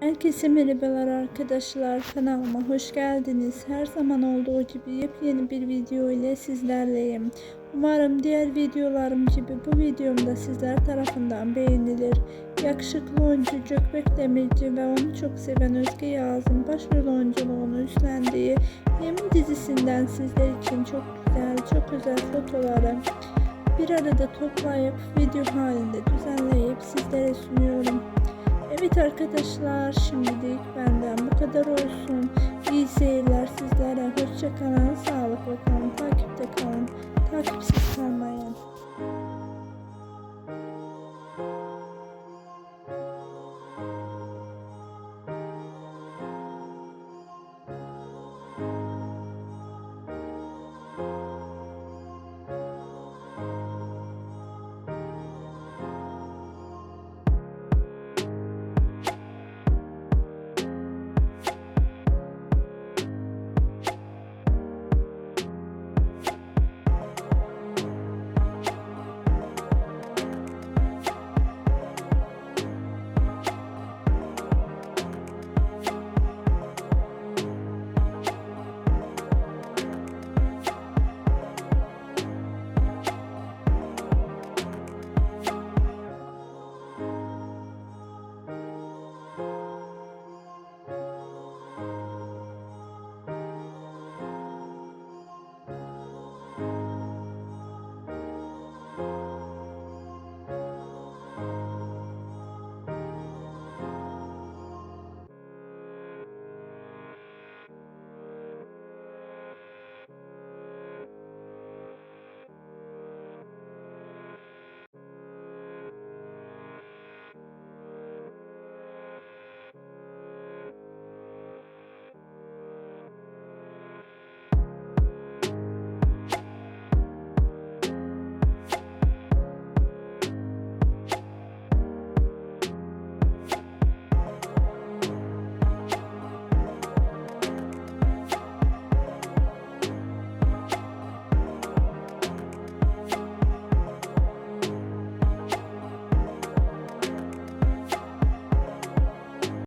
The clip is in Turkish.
Herkese merhabalar arkadaşlar kanalıma hoş geldiniz. Her zaman olduğu gibi yepyeni bir video ile sizlerleyim. Umarım diğer videolarım gibi bu videomda sizler tarafından beğenilir. Yakışıklı oyuncu Gökbek Demirci ve onu çok seven Özge Yağız'ın başrol oyunculuğunu üstlendiği Yemin dizisinden sizler için çok güzel, çok özel fotoğrafları bir arada toplayıp video halinde düzenleyip sizlere sunuyorum. Evet arkadaşlar şimdilik benden bu kadar olsun. İyi seyirler sizlere. Hoşça kalın. Sağlıklı kalın. Takipte kalın. Takipsiz kalmayın.